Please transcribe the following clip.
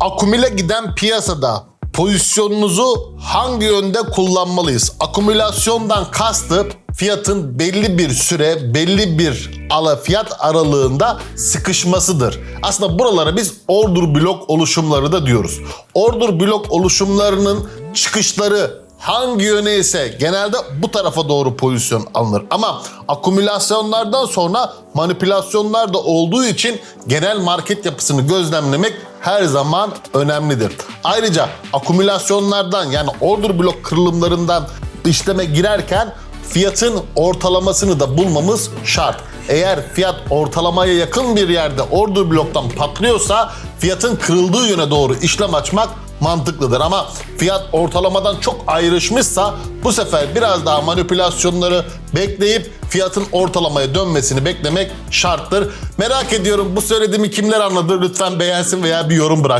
Akumüle giden piyasada pozisyonunuzu hangi yönde kullanmalıyız? Akümülasyondan kastı fiyatın belli bir süre, belli bir ala fiyat aralığında sıkışmasıdır. Aslında buralara biz order blok oluşumları da diyoruz. Order blok oluşumlarının çıkışları hangi yöne ise genelde bu tarafa doğru pozisyon alınır. Ama akümülasyonlardan sonra manipülasyonlar da olduğu için genel market yapısını gözlemlemek her zaman önemlidir. Ayrıca akümülasyonlardan yani order blok kırılımlarından işleme girerken fiyatın ortalamasını da bulmamız şart. Eğer fiyat ortalamaya yakın bir yerde order bloktan patlıyorsa fiyatın kırıldığı yöne doğru işlem açmak mantıklıdır ama fiyat ortalamadan çok ayrışmışsa bu sefer biraz daha manipülasyonları bekleyip fiyatın ortalamaya dönmesini beklemek şarttır. Merak ediyorum bu söylediğimi kimler anladı lütfen beğensin veya bir yorum bıraksın.